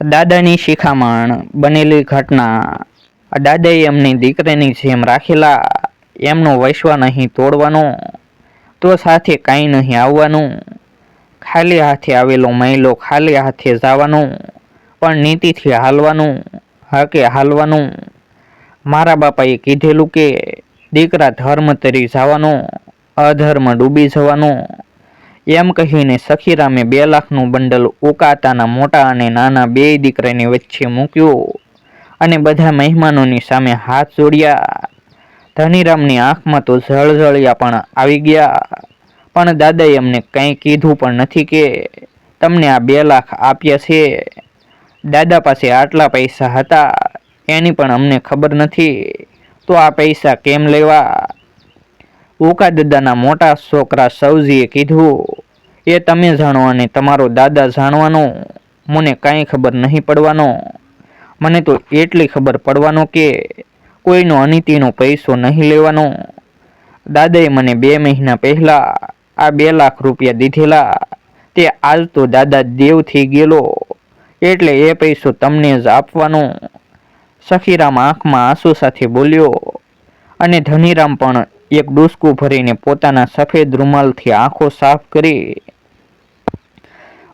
દાદાની શિખામણ બનેલી ઘટના. દાદાએ એમની દીકરીની જેમ રાખેલા એમનો વૈશ્વા નહીં તોડવાનો, તો સાથે કાંઈ નહીં આવવાનું, ખાલી હાથે આવેલો મહિલો ખાલી હાથે જવાનું, પણ નીતિથી હાલવાનું, હકે હાલવાનું. મારા બાપાએ કીધેલું કે દીકરા ધર્મ તરી જવાનો, અધર્મ ડૂબી જવાનો એમ કહીને સખીરામે બે લાખનું બંડલ ઉકાતાના મોટા અને નાના બે દીકરાની વચ્ચે મૂક્યું અને બધા મહેમાનોની સામે હાથ જોડ્યા. ધનીરામની આંખમાં તો ઝળઝળિયા પણ આવી ગયા. પણ દાદાએ અમને કંઈ કીધું પણ નથી કે તમને આ બે લાખ આપ્યા છે. દાદા પાસે આટલા પૈસા હતા, એની પણ અમને ખબર નથી. તો આ પૈસા કેમ લેવા? ઉકા દાદાના મોટા છોકરા સૌજીએ કીધું, એ તમે જાણો અને તમારો દાદા જાણવાનો, મને કાંઈ ખબર નહીં પડવાનો. મને તો એટલી ખબર પડવાનો કે કોઈનો અનિતિનો પૈસો નહીં લેવાનો. દાદાએ મને બે મહિના પહેલાં આ બે લાખ રૂપિયા દીધેલા. તે આજ તો દાદા દેવ થઈ ગયેલો, એટલે એ પૈસો તમને જ આપવાનો. સખીરામ આંખમાં આંસુ સાથે બોલ્યો, અને ધનીરામ પણ એક ડૂસકું ભરીને પોતાના સફેદ રૂમાલથી આંખો સાફ કરી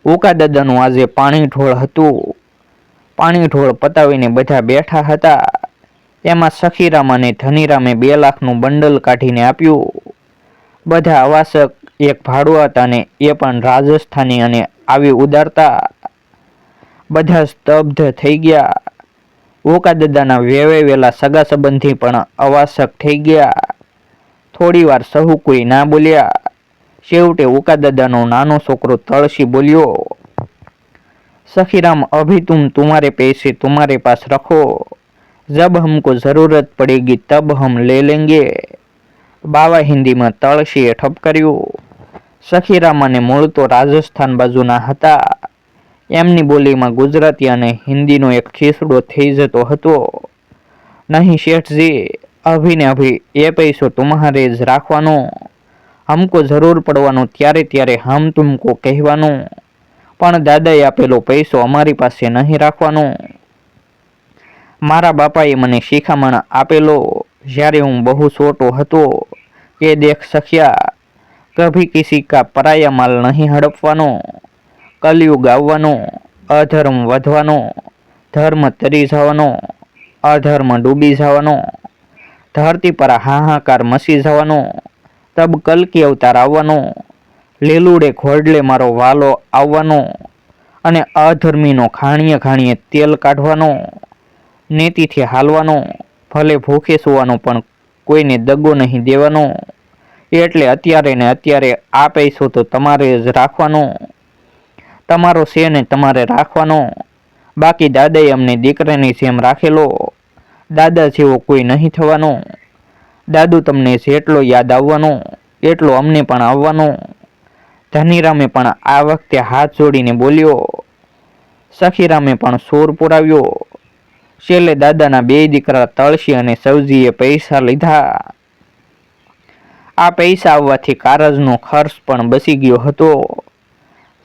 ઉકા દાદાનું આજે પાણી ઢોળ હતું. પાણી ઢોળ પતાવીને બધા બેઠા હતા. એમાં સખીરામ અને ધનીરામે બે લાખનું બંડલ કાઢીને આપ્યું. બધા આવાસક એક ભાડું હતા ને એ પણ રાજસ્થાની અને આવી ઉદારતા. બધા સ્તબ્ધ થઈ ગયા. ઓકા દાદાના વેવે વેલા સગા સંબંધી પણ અવાસક થઈ ગયા. થોડી વાર સહુ કોઈ ના બોલ્યા. છેવટે ઉકાદાદાનો નાનો છોકરો તળસી બોલ્યો, સખીરામ, અભી તુમ તુમારે પૈસે તુમારે પાસ રખો. જબ હમકો જરૂરત પડેગી, તબ હમ લે લેંગે. બાવા હિન્દીમાં તળસીએ ઠપકર્યું સખીરામ અને મૂળ તો રાજસ્થાન બાજુના હતા. એમની બોલીમાં ગુજરાતી અને હિન્દીનો એક ખીસડો થઈ જતો હતો. નહીં, શેઠજી. અભી અભિ, એ પૈસો તમારે જ રાખવાનો. હમકો જરૂર પડવાનો, ત્યારે ત્યારે હમ તુમકો કહેવાનો. પણ દાદાએ આપેલો પૈસો અમારી પાસે નહીં રાખવાનો. મારા બાપાએ મને શિખામણ આપેલો. જ્યારે હું બહુ છોટો હતો કે દેખ સખ્યા, કભી કિસી કા પરાયા માલ નહીં હડપવાનો. કલયુગ આવવાનો, અધર્મ વધવાનો. ધર્મ તરી જવાનો, અધર્મ ડૂબી જવાનો. ધરતી પર હાહાકાર મસી જવાનો તબ કલકી અવતાર આવવાનો, લીલુડે ઘોડલે મારો વાલો આવવાનો અને અધર્મીનો ખાણીએ ખાણીએ તેલ કાઢવાનો, નેતિથી હાલવાનો, ભલે ભૂખે સુવાનો પણ કોઈને દગો નહીં દેવાનો. એટલે અત્યારે ને અત્યારે આ પૈસો તો તમારે જ રાખવાનો. તમારો છે ને તમારે રાખવાનો. બાકી દાદાએ અમને દીકરાની જેમ રાખેલો. દાદા જેવો કોઈ નહીં થવાનો. દાદુ તમને જેટલો યાદ આવવાનો, એટલો અમને પણ આવવાનો. ધનીરામે પણ આ વખતે હાથ જોડીને બોલ્યો, સખીરામે પણ સોર પુરાવ્યો. છેલ્લે દાદાના બે દીકરા તળસી અને સૌજીએ પૈસા લીધા. આ પૈસા આવવાથી કારજનો ખર્ચ પણ બચી ગયો હતો.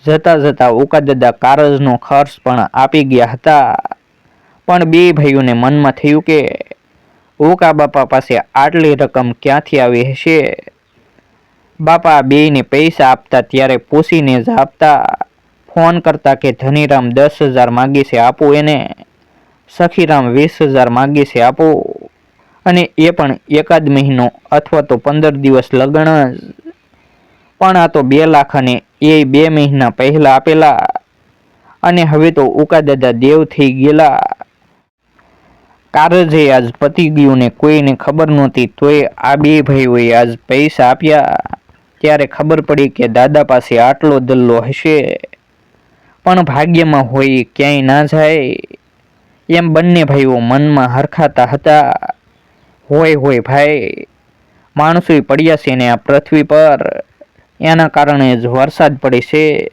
જતા જતા ઉકાદાદા કારજનો ખર્ચ પણ આપી ગયા હતા. પણ બે ભાઈઓને મનમાં થયું કે ઉકા બાપા પાસે આટલી રકમ ક્યાંથી આવી હશે? બાપા બેયને પૈસા આપતા ત્યારે પૂછીને જ આપતા. ફોન કરતા કે ધનીરામ દસ હજાર માગી છે, આપો એને. સખીરામ વીસ હજાર માગી છે, આપો. અને એ પણ એકાદ મહિનો અથવા તો પંદર દિવસ લગ્ન પણ આ તો બે લાખ અને એ બે મહિના પહેલા આપેલા. અને હવે તો ઉકા દાદા દેવ થઈ ગયેલા. કારજે આજ પતી ગયું ને કોઈને ખબર નહોતી, તોય આ બે ભાઈઓએ આજ પૈસા આપ્યા. ત્યારે ખબર પડી કે દાદા પાસે આટલો દલ્લો હશે. પણ ભાગ્યમાં હોય ક્યાંય ના જાય. એમ બંને ભાઈઓ મનમાં હરખાતા હતા. હોય હોય ભાઈ માણસોય પડ્યા છે ને આ પૃથ્વી પર. એના કારણે જ વરસાદ પડે છે.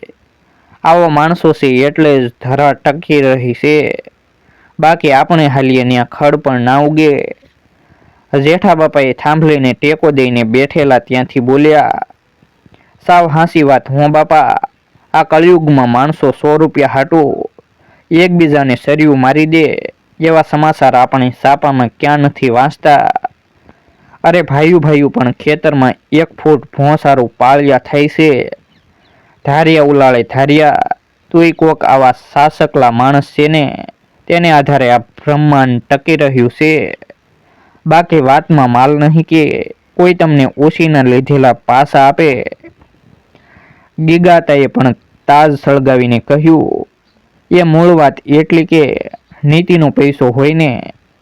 આવા માણસો છે એટલે જ ધરા ટકી રહી છે. બાકી આપણે હાલીએ ત્યાં ખડ પણ ના ઉગે. જેઠા બાપાએ થાંભલીને ટેકો દઈને બેઠેલા ત્યાંથી બોલ્યા, સાવ હાંસી વાત હું બાપા. આ કળિયુગમાં માણસો સો રૂપિયા હાટું. એકબીજાને સરિયું મારી દે. એવા સમાચાર આપણે સાપામાં ક્યાં નથી વાંચતા. અરે ભાઈયું ભાઈયું પણ ખેતરમાં એક ફૂટ ભોંસારું પાળિયા થાય છે. ધારિયા ઉલાળે ધારિયા. તોય કોક આવા શાસકલા માણસ છે ને. તેને આધારે આ બ્રહ્માંડ ટકી રહ્યું છે. બાકી વાતમાં માલ નહીં કે કોઈ તમને ઓછીના લીધેલા પાસા આપે. ગીગાતાએ પણ તાજ સળગાવીને કહ્યું, એ મૂળ વાત એટલી કે નીતિનો પૈસો હોય ને,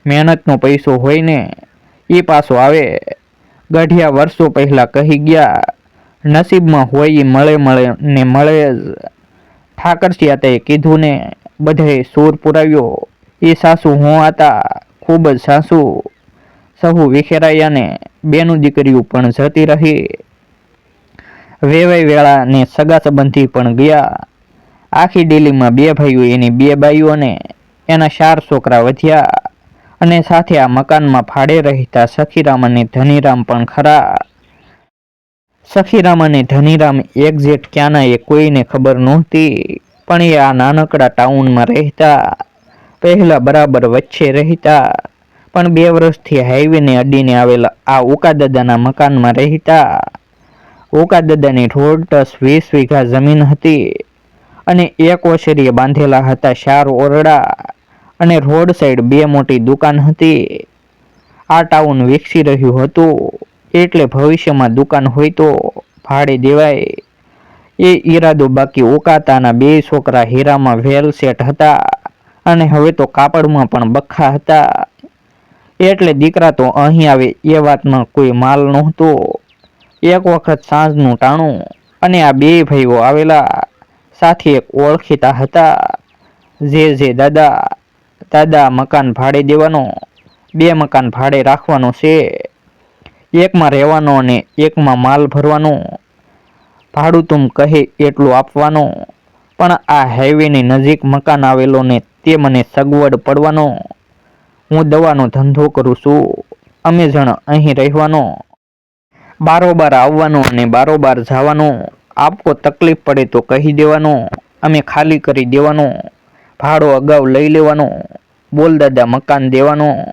મહેનતનો પૈસો હોય ને, એ પાસો આવે. ગઢિયા વર્ષો પહેલા કહી ગયા, નસીબમાં હોય એ મળે મળે ને મળે જ. ઠાકરસિયાતાએ કીધું ને બધાએ સૂર પુરાવ્યો. એ સાસુ હું હતા ખૂબ જ સાસુ સહુ વિખેરાયા ને બેનું દીકરીઓ પણ જતી રહી. વેવાઈ વેળા ને સગા સંબંધી પણ ગયા. આખી ડેલીમાં બે ભાઈઓ, એની બે બાઈઓને એના ચાર છોકરા વધ્યા અને સાથે આ મકાનમાં ફાળે રહેતા સખીરામ અને ધનીરામ પણ ખરા. સખીરામ અને ધનીરામ એક્ઝેક્ટ ક્યાંના એ કોઈને ખબર નહોતી. પણ એ આ નાનકડા ટાઉનમાં રહેતા, પહેલા બરાબર વચ્ચે રહેતા, પણ બે વર્ષથી હાઈવેને અડીને આવેલા આ ઉકાદાદાના મકાનમાં રહેતા. ઉકાદાદાની રોડ ટસ વીસ વીઘા જમીન હતી અને એક ઓશરીએ બાંધેલા હતા ચાર ઓરડા અને રોડ સાઈડ બે મોટી દુકાન હતી. આ ટાઉન વિકસી રહ્યું હતું એટલે ભવિષ્યમાં દુકાન હોય તો ભાડે દેવાય. એ ઈરાદો બાકી ઉકાતાના બે છોકરા હીરામાં વેલ સેટ હતા અને હવે તો કાપડમાં પણ બખા હતા. એટલે દીકરા તો અહીં આવે એ વાતમાં કોઈ માલ નહોતો. એક વખત સાંજનું ટાણું અને આ બે ભાઈઓ આવેલા, સાથે એક ઓળખીતા હતા. જે જે દાદા દાદા મકાન ભાડે દેવાનો, બે મકાન ભાડે રાખવાનો છે. એકમાં રહેવાનો અને એકમાં માલ ભરવાનો. ભાડું તું કહે એટલું આપવાનો. પણ આ હાઈવેની નજીક મકાન આવેલો ને તે મને સગવડ પડવાનો. હું દવાનો ધંધો કરું છું. અમે જણ અહીં રહેવાનો. બારોબાર આવવાનો અને બારોબાર જવાનો. આપકો તકલીફ પડે તો કહી દેવાનો. અમે ખાલી કરી દેવાનો. ભાડો અગાઉ લઈ લેવાનો. બોલ દાદા મકાન દેવાનો.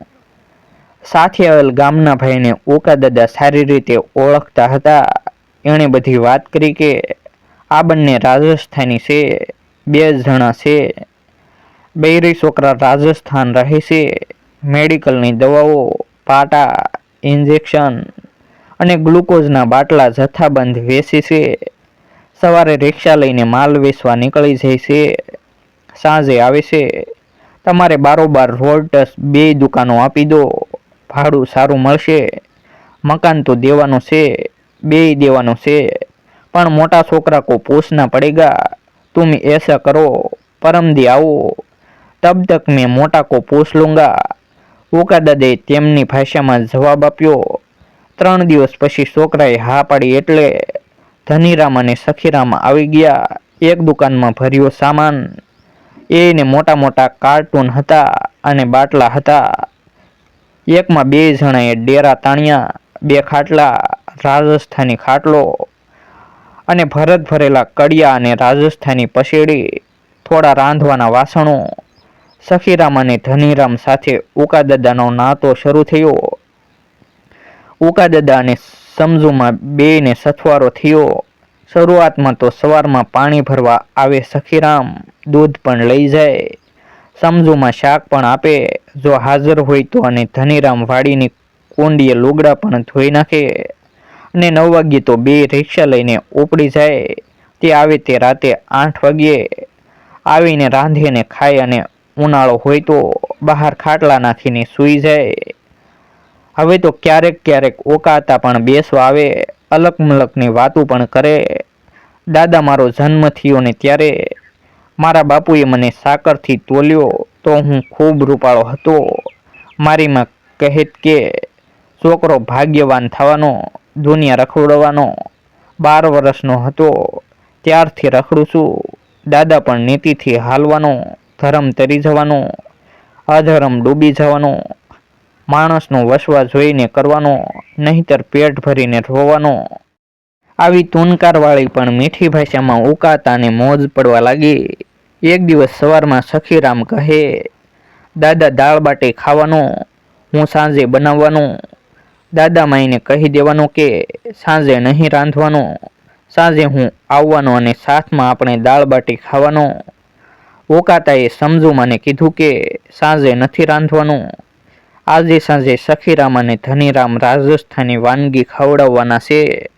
સાથે આવેલ ગામના ભાઈને ઓકા દાદા સારી રીતે ઓળખતા હતા. એણે બધી વાત કરી કે આ બંને રાજસ્થાની છે, બે જણા છે. બૈરી છોકરા રાજસ્થાન રહે છે. મેડિકલની દવાઓ, પાટા, ઇન્જેક્શન અને ગ્લુકોઝના બાટલા જથ્થાબંધ વેચે છે. સવારે રિક્ષા લઈને માલ વેચવા નીકળી જાય છે. સાંજે આવે છે. તમારે બારોબાર રોડ ટચ બે દુકાનો આપી દો. ભાડું સારું મળશે. મકાન તો દેવાનું છે. બે દેવાનો છે. પણ મોટા છોકરા કો પોષના પડેગા. તુમ એસા કરો પરમદી આવો. તબ તક મેં મોટા કો પોષ લૂંગા. ઉકાદાદે તેમની ભાષામાં જવાબ આપ્યો. ત્રણ દિવસ પછી છોકરાએ હા પાડી એટલે ધનીરામ અને સખીરામ આવી ગયા. એક દુકાનમાં ભર્યો સામાન. એને મોટા મોટા કાર્ટૂન હતા અને બાટલા હતા. એકમાં બે જણાએ ડેરા તાણ્યા, બે ખાટલા રાજસ્થાની ખાટલો અને ભરત ભરેલા કડિયા અને રાજસ્થાની પસેડી થોડા રાંધવાના વાસણો, સખીરામ અને ધનીરામ સાથે ઉકાદાદાનો નાતો શરૂ થયો. ઉકાદાદા અને સમજુમાં ને સથવારો થયો. શરૂઆતમાં તો સવારમાં પાણી ભરવા આવે સખીરામ, દૂધ પણ લઈ જાય. સમજુમાં શાક પણ આપે. જો હાજર હોય તો અને ધનીરામ વાડીની કુંડીએ લુગડા પણ ધોઈ નાખે. અને નવ વાગ્યે તો બે રિક્ષા લઈને ઉપડી જાય. તે આવે તે રાતે આઠ વાગ્યે આવીને રાંધીને ખાય અને ઉનાળો હોય તો બહાર ખાટલા નાખીને સૂઈ જાય. હવે તો ક્યારેક ક્યારેક ઓકાતા પણ બેસવા આવે અલક મલકની વાતો પણ કરે. દાદા, મારો જન્મ થયો ને ત્યારે મારા બાપુએ મને સાકરથી તોલ્યો તો હું ખૂબ રૂપાળો હતો. મારીમાં કહેત કે, છોકરો ભાગ્યવાન થવાનો દુનિયા રખડવાનો બાર વર્ષનો હતો. ત્યારથી રખડું છું. દાદા પણ નીતિથી હાલવાનો, ધર્મ તરી જવાનો, અધર્મ ડૂબી જવાનો, માણસનો વસવા જોઈને કરવાનો, નહીતર પેટ ભરીને રોવાનો. આવી તુનકારવાળી પણ મીઠી ભાષામાં ઉકાતાને મોજ પડવા લાગી. એક દિવસ સવારમાં સખીરામ કહે, દાદા દાળ બાટી ખાવાનો, હું સાંજે બનાવવાનું દાદા માઈને કહી દેવાનું કે સાંજે નહીં રાંધવાનું, સાંજે હું આવવાનો અને સાથમાં આપણે દાળ બાટી ખાવાનો. ઓકાતાએ સમજુ મને કીધું કે સાંજે નથી રાંધવાનું. આજે સાંજે સખીરામ અને ધનીરામ રાજસ્થાની વાનગી ખવડાવવાના છે.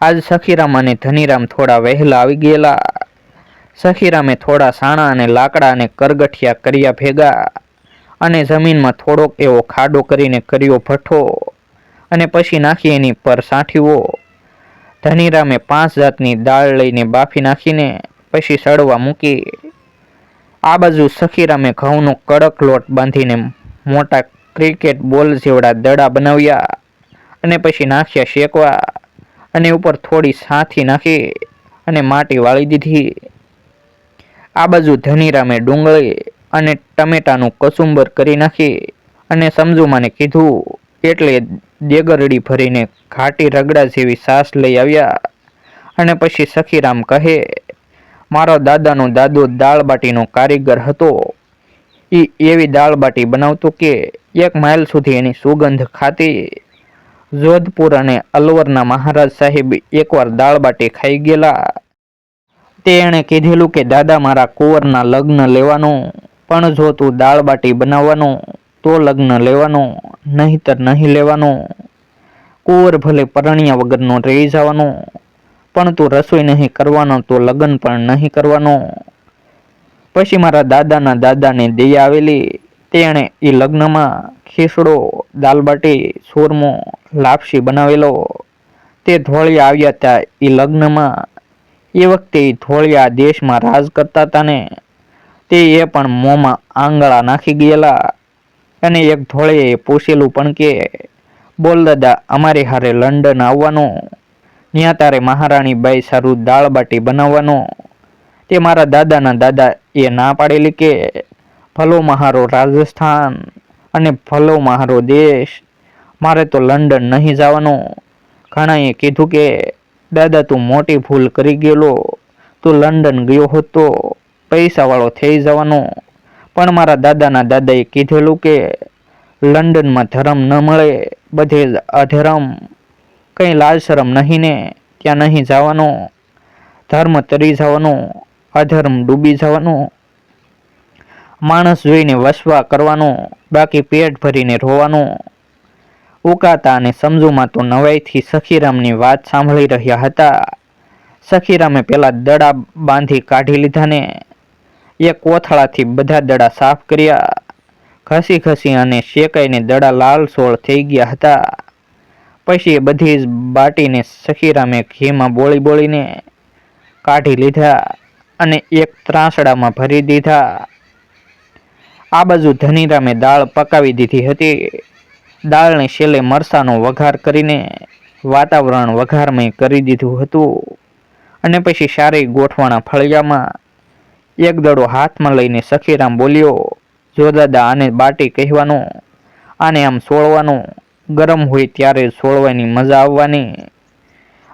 આજ સખીરામ અને ધનીરામ થોડા વહેલા આવી ગયેલા. સખીરામે થોડા સાણા અને લાકડા અને કરગઠિયા કર્યા ભેગા. અને જમીનમાં થોડોક એવો ખાડો કરીને કર્યો ભઠ્ઠો અને પછી નાખી એની પર સાંઠીવો ધનીરામે પાંચ જાતની દાળ લઈને બાફી નાખીને પછી સડવા મૂકી. આ બાજુ સખીરામે ઘઉંનો કડક લોટ બાંધીને મોટા ક્રિકેટ બોલ જેવડા દડા બનાવ્યા અને પછી નાખ્યા શેકવા અને ઉપર થોડી સાથી નાખી અને માટી વાળી દીધી. આ બાજુ ધનીરામે ડુંગળી અને ટમેટાનું કસુંબર કરી નાખી અને સમજુમાને કીધું એટલે દેગરડી ભરીને ઘાટી રગડા જેવી સાસ લઈ આવ્યા. અને પછી સખીરામ કહે, મારો દાદાનો દાદો દાળ બાટીનો કારીગર હતો. એ એવી દાળ બાટી બનાવતો કે એક માઇલ સુધી એની સુગંધ ખાતી. જોધપુર અને અલવરના મહારાજ સાહેબ એકવાર દાળ બાટી ખાઈ ગયેલા. તે એણે કીધેલું કે, દાદા, મારા કુંવરના લગ્ન લેવાનું પણ જો તું દાળ બાટી બનાવવાનું, તો લગ્ન લેવાનું, નહીતર નહીં લેવાનું. કુંવર ભલે પરણ્યા વગરનો રહી જવાનો, પણ તું રસોઈ નહીં કરવાનો, તો લગ્ન પણ નહીં કરવાનો. પછી મારા દાદાના દાદાને દયા આવેલી, તેણે એ લગ્નમાં ખીસડો દાલબાટી સુરમો લાપસી બનાવેલો. તે ધોળિયા આવ્યા હતા એ લગ્નમાં. એ વખતે ધોળિયા દેશમાં રાજ કરતા હતા ને તે એ પણ મોંમાં આંગળા નાખી ગયેલા અને એક ધોળે પૂછેલું પણ કે, બોલ દાદા, અમારી હારે લંડન આવવાનું ત્યાં તારે મહારાણી બાઈ સારું દાળ બાટી બનાવવાનું. તે મારા દાદાના દાદા એ ના પાડેલી કે, ભલો મહારો રાજસ્થાન અને ભલો મહારો દેશ, મારે તો લંડન નહીં જવાનું. ઘણાએ કીધું કે, દાદા તું મોટી ભૂલ કરી ગયેલો, તું લંડન ગયો હોત પૈસાવાળો થઈ જવાનો. પણ મારા દાદાના દાદાએ કીધેલું કે લંડનમાં ધર્મ ન મળે, બધે અધર્મ. કંઈ લાલશરમ નહીં ને ત્યાં નહીં જવાનો. ધર્મ તરી જવાનો, અધર્મ ડૂબી જવાનો. માણસ જોઈને વસવા કરવાનું, બાકી પેટ ભરીને રોવાનું. ઉકાતા અને સમજુમાં તો નવાઈથી સખીરામની વાત સાંભળી રહ્યા હતા. સખીરામે પેલા દડા બાંધી કાઢી લીધા ને એ કોથળાથી બધા દડા સાફ કર્યા. ઘસી ઘસી અને શેકાઈને દડા લાલ સોળ થઈ ગયા હતા. પછી એ બધી જ બાટીને સખીરામે ઘીમાં બોળી બોળીને કાઢી લીધા અને એક ત્રાસડામાં ભરી દીધા. આ બાજુ ધનીરામે દાળ પકાવી દીધી હતી. દાળને છેલ્લે મરસાનો વઘાર કરીને વાતાવરણ વઘારમય કરી દીધું હતું. અને પછી સારી ગોઠવાણા ફળિયામાં એક દડો હાથમાં લઈને સખીરામ બોલ્યો, જો દાદા, આને બાટી કહેવાનું, આને આમ સોળવાનું, ગરમ હોય ત્યારે સોળવાની મજા આવવાની.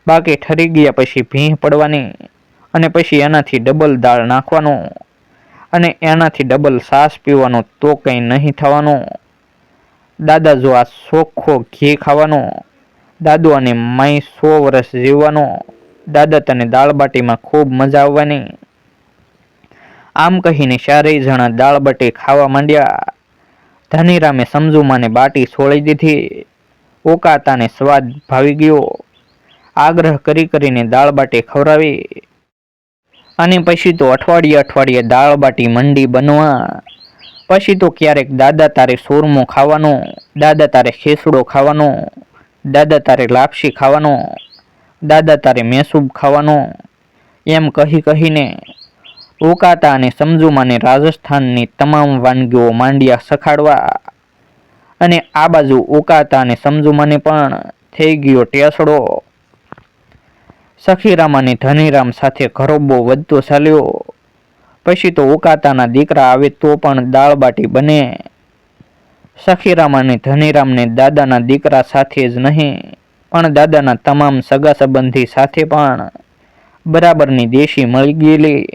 બાકી ઠરી ગયા પછી ભીંહ પડવાની અને પછી એનાથી ડબલ દાળ નાખવાનો અને એનાથી ડબલ સાસ પીવાનો તો કંઈ નહીં થવાનું. દાદા, જો આ ચોખ્ખો ઘી ખાવાનો, દાદુ અને માઈ સો વર્ષ જીવવાનો, દાદા તને દાળ બાટીમાં ખૂબ મજા આવવાની. આમ કહીને ચારેય જણા દાળ બાટી ખાવા માંડ્યા. ધનીરામે સમજુમાને બાટી છોડી દીધી. ઓકાતાને સ્વાદ ભાવી ગયો. આગ્રહ કરી કરીને દાળ બાટી ખવડાવી. અને પછી તો અઠવાડિયે અઠવાડિયે દાળ બાટી મંડી બનવા. પછી તો ક્યારેક દાદા તારે સોરમો ખાવાનો, દાદા તારે ખેસડો ખાવાનો, દાદા તારે લાપસી ખાવાનો, દાદા તારે મેસૂબ ખાવાનો. એમ કહી કહીને ઉકાતા અને સમજુમાને રાજસ્થાનની તમામ વાનગીઓ માંડ્યા સખાડવા. અને આ બાજુ ઓકાતા અને સમજુમાને પણ થઈ ગયો ટેસડો. સખીરામ અને ધનીરામ સાથે ઘરોબો વધતો ચાલ્યો. પછી તો ઉકાતાના દીકરા આવે તો પણ દાળ બાટી બને. સખીરામ અને ધનીરામને દાદાના દીકરા સાથે જ નહીં, પણ દાદાના તમામ સગા સંબંધી સાથે પણ બરાબરની દેશી મળી ગયેલી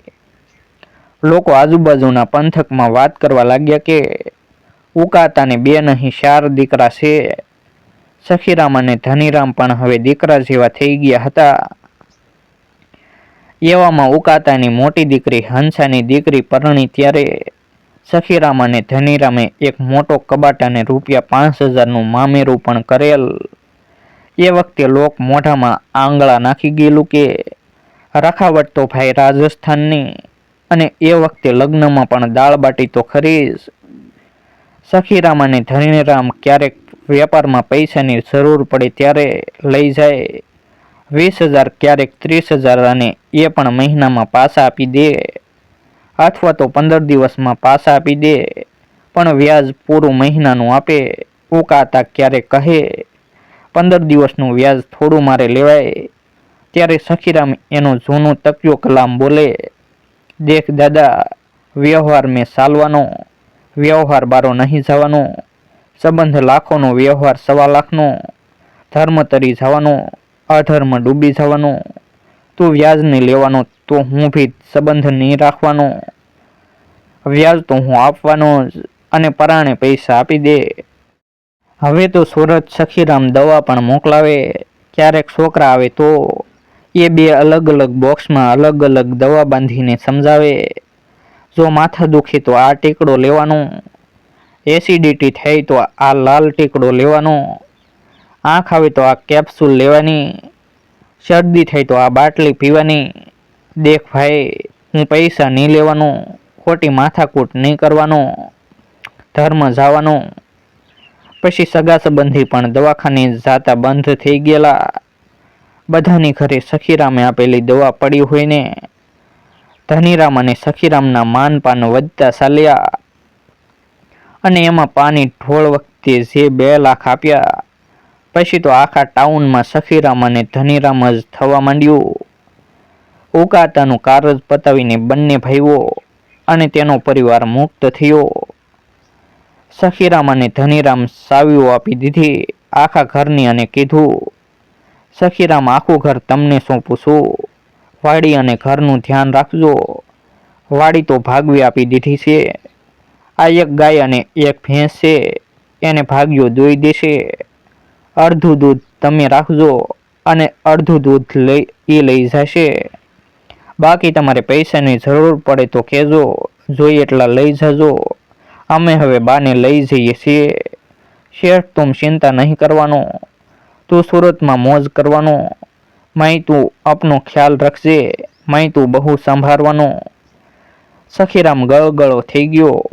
લોકો આજુબાજુના પંથકમાં વાત કરવા લાગ્યા કે ઉકાતાને બે નહીં ચાર દીકરા છે. સખીરામ અને ધનીરામ પણ હવે દીકરા જેવા થઈ ગયા હતા. એવામાં ઉકાતાની મોટી દીકરી હંસાની દીકરી પરણી ત્યારે સખીરામ અને ધનીરામે એક મોટો કબાટ અને રૂપિયા પાંચ હજારનું મામેરું પણ કરેલ. એ વખતે લોક મોઢામાં આંગળા નાખી ગયેલું કે રખાવટ તો ભાઈ રાજસ્થાનની અને એ વખતે લગ્નમાં પણ દાળ બાટી તો ખરી સખીરામ અને ધનીરામ ક્યારેક વેપારમાં પૈસાની જરૂર પડે ત્યારે લઈ જાય. વીસ હજાર ક્યારેક ત્રીસ હજાર અને એ પણ મહિનામાં પાછા આપી દે. અથવા તો પંદર દિવસમાં પાછા આપી દે. પણ વ્યાજ પૂરું મહિનાનું આપે. ઉકાતા ક્યારેક કહે, પંદર દિવસનું વ્યાજ થોડું મારે લેવાય. ત્યારે સખીરામ એનું જૂનું તકિયો કલામ બોલે દેખ દાદા, વ્યવહાર મેં ચાલવાનો વ્યવહાર બારો નહીં જવાનો, સંબંધ લાખોનો, વ્યવહાર સવા લાખનો, ધર્મ તરી જવાનો, અધર્મ ડૂબી જવાનો, તું વ્યાજ નહીં લેવાનો, તો હું ભી સંબંધ નહીં રાખવાનો. વ્યાજ તો હું આપવાનો જ અને પરાણે પૈસા આપી દે. હવે તો સુરત સખીરામ દવા પણ મોકલાવે, ક્યારેક છોકરા આવે તો એ બે અલગ અલગ બોક્સમાં અલગ અલગ દવા બાંધીને સમજાવે. જો માથા દુખે તો આ ટીકડો લેવાનો. એસિડિટી થાય તો આ લાલ ટીકડો લેવાનો. આંખ આવે તો આ કેપ્સ્યુલ લેવાની. શરદી થાય તો આ બાટલી પીવાની. દેખ ભાઈ, હું પૈસા નહીં લેવાનો. ખોટી માથાકૂટ નહીં કરવાનો. ધર્મ જવાનો. પછી સગા સંબંધી પણ દવાખાને જાતા બંધ થઈ ગયેલા. બધાની ઘરે સખીરામે આપેલી દવા પડી હોય ને ધનીરામ અને સખીરામના માનપાન વધતા ચાલ્યા. અને એમાં પાણી ઢોળ વખતે જે બે લાખ આપ્યા. પછી તો આખા ટાઉનમાં સખીરામ અને ધનીરામ જ થવા માંડ્યું. ઉકાતાનું કારજ પતાવીને બંને ભાઈઓ અને તેનો પરિવાર મુક્ત થયો. સખીરામ અને ધનીરામ સાવીઓ આપી દીધી. આખા ઘરની અને કીધું સખીરામ, આખું ઘર તમને સોંપું છું વાડી અને ઘરનું ધ્યાન રાખજો. વાડી તો ભાગવી આપી દીધી છે. આ એક ગાય અને એક ભેંસ છે. એને ભાગ્યો દોઈ દેશે. અડધું દૂધ તમે રાખજો અને અડધું દૂધ લઈ, એ લઈ જશે. બાકી તમારે પૈસાની જરૂર પડે તો કહેજો. જોઈએ એટલા લઈ જજો. અમે હવે બાને લઈ જઈએ છીએ. શેઠ તું ચિંતા નહીં કરવાનો. તું સુરતમાં મોજ કરવાનો માઈ તું આપનો ખ્યાલ રાખજે માઈ તું બહુ સંભાળવાનો. સખીરામ ગળગળો થઈ ગયો.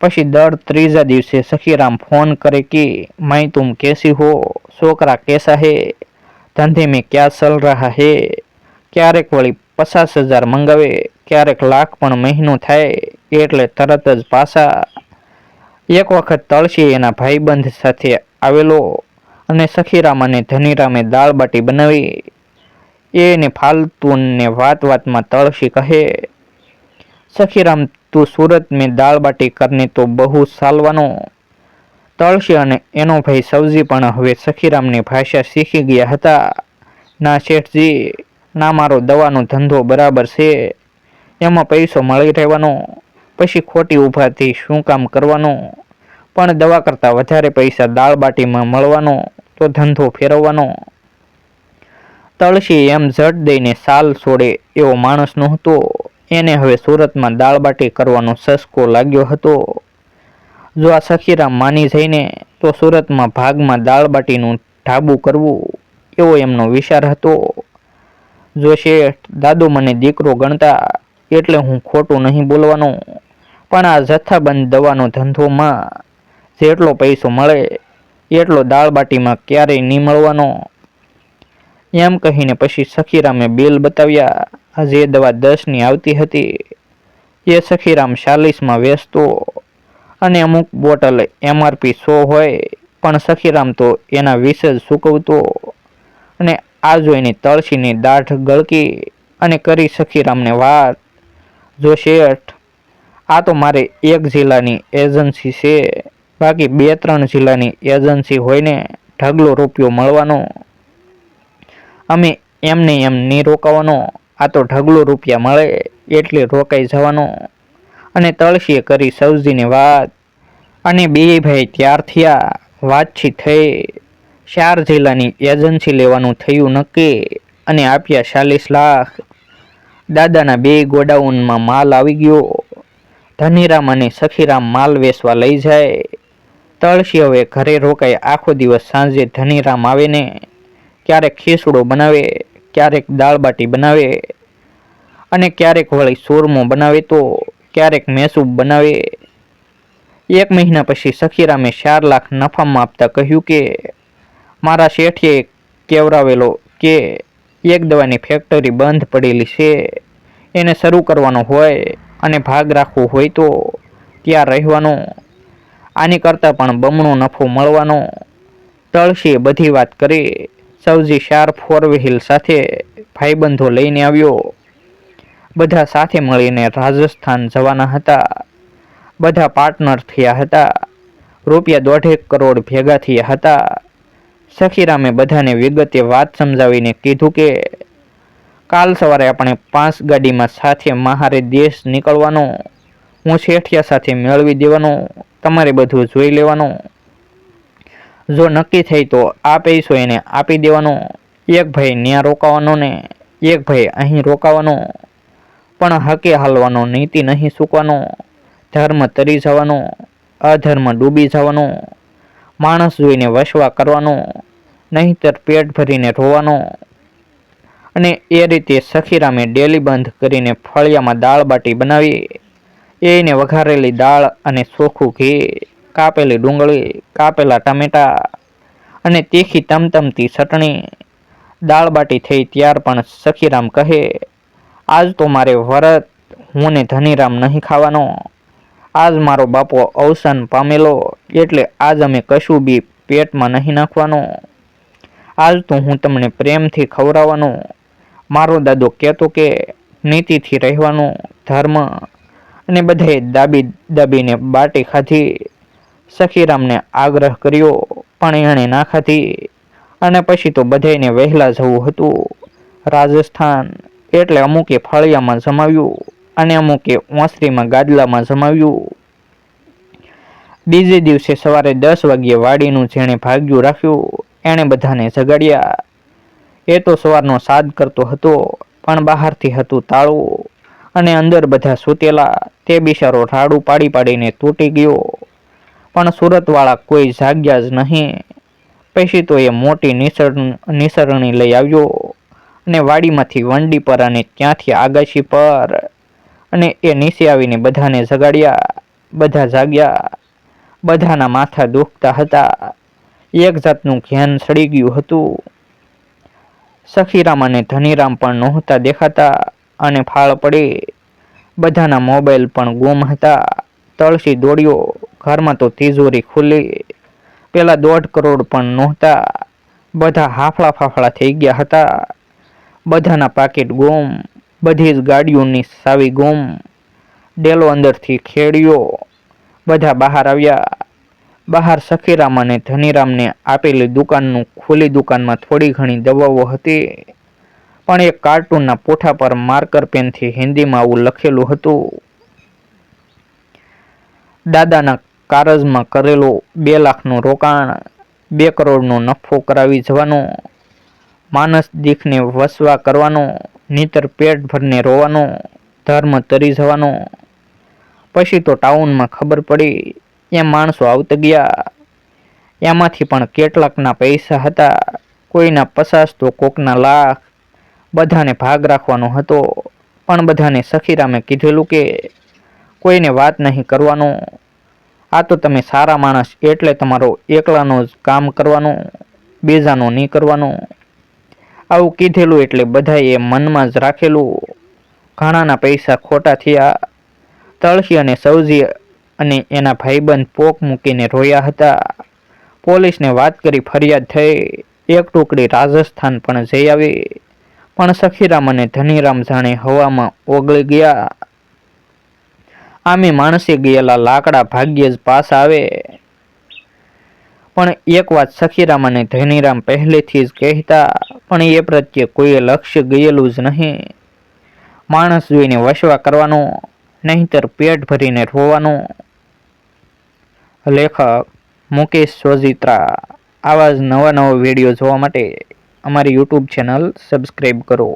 પછી દર ત્રીજા દિવસે સખીરામ ફોન કરે કે માઈ તું કેસી હો, છોકરા કેસા હે? ધંધે મેં ક્યાં ચલ રહા હે? ક્યારેક વળી પચાસ હજાર મંગાવે, ક્યારેક લાખ પણ મહિનો થાય, એટલે તરત જ પાછા. એક વખત તળસી એના ભાઈબંધ સાથે આવેલો. અને સખીરામ અને ધનીરામે દાળ બાટી બનાવી. એને ફાલતુને વાત વાતમાં તળસી કહે, સખીરામ, તું સુરત મેં દાળ બાટી કરને તો બહુ સાલવાનો. તળસી અને એનો ભાઈ સવજી પણ હવે સખીરામની ભાષા શીખી ગયા હતા. ના શેઠજી, ના મારો દવાનો ધંધો બરાબર છે. એમાં પૈસો મળી રહેવાનો, પછી ખોટી ઊભાથી શું કામ કરવાનું? પણ દવા કરતાં વધારે પૈસા દાળ બાટીમાં મળવાનો. તો ધંધો ફેરવવાનો. તળશી એમ ઝટ દઈને સાલ છોડે એવો માણસ નહોતો. એને હવે સુરતમાં દાળબાટી કરવાનો સસકો લાગ્યો હતો. જો આ સખીરામ માની જઈને, તો સુરતમાં ભાગમાં દાળબાટીનું ઢાબુ કરવું એવો એમનો વિચાર હતો. જો શેઠ, દાદુ મને દીકરો ગણતા એટલે હું ખોટું નહીં બોલવાનો. પણ આ જથ્થાબંધ દવાનો ધંધોમાં જેટલો પૈસો મળે એટલો દાળ બાટીમાં ક્યારેય નહીં મળવાનો. એમ કહીને પછી સખીરામે બિલ બતાવ્યા. જે દવા દસની આવતી હતી. એ સખીરામ ચાલીસમાં વેચતો અને અમુક બોટલ એમઆરપી સો હોય, પણ સખીરામ તો એના વીસ જ સૂકવતો અને આ જોઈને તળસીની દાઢ ગળકી અને કરી સખીરામને વાત. જો શેઠ આ તો મારે એક જિલ્લાની એજન્સી છે. બાકી બે ત્રણ જિલ્લાની એજન્સી હોઈને ઢગલો રૂપિયો મળવાનો અમે એમને એમ નહીં રોકાવાનો, આ તો ઢગલો રૂપિયા મળે એટલે રોકાઈ જવાનો. અને તળસીએ કરી સૌજીની વાત. અને બે ભાઈ ત્યાર થયા, વાતચીત થઈ. ચાર જિલ્લાની એજન્સી લેવાનું થયું નક્કી અને આપ્યા ચાલીસ લાખ. દાદાના બે ગોડાઉનમાં માલ આવી ગયો. ધનીરામ અને સખીરામ માલ વેચવા લઈ જાય. તળશી હવે ઘરે રોકાય આખો દિવસ સાંજે ધનીરામ આવે ને ક્યારેક ખીસડો બનાવે, ક્યારેક દાળબાટી બનાવે અને ક્યારેક વળી સુરમો બનાવે તો ક્યારેક મેસૂબ બનાવે. એક મહિના પછી સખીરામે ચાર લાખ નફામાં આપતા કહ્યું કે, મારા શેઠીએ કેવરાવેલો કે એક દવાની ફેક્ટરી બંધ પડેલી છે, એને શરૂ કરવાનો હોય અને ભાગ રાખવો હોય તો ત્યાં રહેવાનો આની કરતાં પણ બમણો નફો મળવાનો તળશીએ બધી વાત કરી સૌજી શાર ફોર વ્હીલ સાથે ભાઈબંધો લઈને આવ્યો. બધા સાથે મળીને રાજસ્થાન જવાના હતા. બધા પાર્ટનર થયા હતા. રૂપિયા દોઢેક કરોડ ભેગા થયા હતા. સખીરામે બધાને વિગતે વાત સમજાવીને કીધું કે, કાલ સવારે આપણે પાંચ ગાડીમાં સાથે મહારે દેશ નીકળવાનો, હું શેઠિયા સાથે મેળવી દેવાનો તમારે બધું જોઈ લેવાનું. જો નક્કી થઈ તો આ પૈસો એને આપી દેવાનો. એક ભાઈ ત્યાં રોકાવાનો ને એક ભાઈ અહીં રોકાવાનો. પણ હકે હાલવાનો, નીતિ નહીં સૂકવાનો. ધર્મ તરી જવાનો, અધર્મ ડૂબી જવાનો. માણસ જોઈને વસવા કરવાનો, નહીંતર પેટ ભરીને રોવાનો. અને એ રીતે સખીરામે ડેલી બંધ કરીને ફળિયામાં દાળ બાટી બનાવી. એને વઘારેલી દાળ અને ચોખ્ખું ઘી, કાપેલી ડુંગળી, કાપેલા ટમેટાં અને તીખી તમતમતી ચટણી, દાળ બાટી થઈ ત્યાર પણ સખીરામ કહે, આજ તો મારે વરત, હું ને ધનીરામ નહીં ખાવાનો. આજ મારો બાપો અવસાન પામેલો, એટલે આજ અમે કશું બી પેટમાં નહીં નાખવાનો. આજ તો હું તમને પ્રેમથી ખવડાવવાનો. મારો દાદો કહેતો કે, નીતિથી રહેવાનું, ધર્મ અને બધાએ દાબી દાબીને બાટી ખાધી. સખીરામને આગ્રહ કર્યો, પણ એણે ના ખાધી અને પછી તો બધાને વહેલા જવું હતું. રાજસ્થાન એટલે અમુકે ફળિયામાં જમાવ્યું અને અમુકે ઓસરીમાં ગાદલામાં જમાવ્યું. બીજે દિવસે સવારે દસ વાગ્યે વાડીનું જેણે ભાગ્યું રાખ્યું, એણે બધાને જગાડ્યા. એ તો સવારનો સાદ કરતો હતો, પણ બહારથી હતું તાળું. અને અંદર બધા સૂતેલા તે બિચારો રાડું પાડી પાડીને તૂટી ગયો. પણ સુરતવાળા કોઈ જાગ્યા જ નહીં. પછી તો એ મોટી નિસર નિસરણી લઈ આવ્યો અને વાડીમાંથી વંડી પર અને ત્યાંથી આગાશી પર અને એ નીચે આવીને બધાને જગાડ્યા. બધા જાગ્યા. બધાના માથા દુખતા હતા. એક જાતનું ઘેન સડી ગયું હતું. સખીરામ અને ધનીરામ પણ નહોતા દેખાતા. અને ફાળ પડી. બધાના મોબાઈલ પણ ગુમ હતા. તળસી દોડ્યો. ઘરમાં તો તિજોરી ખુલ્લી પેલા દોઢ કરોડ પણ નહોતા. બધા હાફળા ફાફળા થઈ ગયા હતા. બધાના પાકીટ ગુમ. બધી જ ગાડીઓની સાવી ગુમ. ડેલો અંદરથી ખેડ્યો. બધા બહાર આવ્યા. બહાર સખીરામ અને ધનીરામને આપેલી દુકાનનું ખુલ્લી દુકાનમાં થોડી ઘણી દવાઓ હતી. પણ એ કાર્ટૂનના પોઠા પર માર્કર પેનથી હિન્દીમાં આવું લખેલું હતું. દાદાના કારજમાં કરેલું બે લાખનું રોકાણ, બે કરોડનો નફો કરાવી જવાનો માનસ દીખને વસવા કરવાનો, નીતર પેટ ભરને રોવાનો, ધર્મ તરી જવાનો. પછી તો ટાઉનમાં ખબર પડી એ માણસો આવતા ગયા. એમાંથી પણ કેટલાકના પૈસા હતા, કોઈના પચાસ તો કોકના લાખ બધાને ભાગ રાખવાનો હતો. પણ બધાને સખીરામે કીધેલું કે કોઈને વાત નહીં કરવાનો. આ તો તમે સારા માણસ એટલે તમારો એકલાનો જ કામ કરવાનું, બીજાનો નહીં કરવાનું. આવું કીધેલું એટલે બધાએ મનમાં જ રાખેલું. ઘણાના પૈસા ખોટા થયા. તળસી અને સૌજી અને એના ભાઈબંધ પોક મૂકીને રોયા હતા. પોલીસને વાત કરી ફરિયાદ થઈ. એક ટુકડી રાજસ્થાન પણ જઈ આવી. પણ સખીરામ અને ધનીરામ જાણે હવામાં ઓગળી ગયા. આમે માણસે ગયેલા લાકડા ભાગ્યે જ પાસ આવે. પણ એક વાત સખીરામ અને ધનીરામ પહેલેથી જ કહેતા, પણ એ પ્રત્યે કોઈએ લક્ષ્ય ગયેલું જ નહીં. માણસ જોઈને વસવા કરવાનો, નહીંતર પેટ ભરીને રોવાનું. લેખક મુકેશ સોજિત્રા આવા જ નવા નવા વીડિયો જોવા માટે અમારી યુટ્યુબ ચેનલ સબસ્ક્રાઈબ કરો.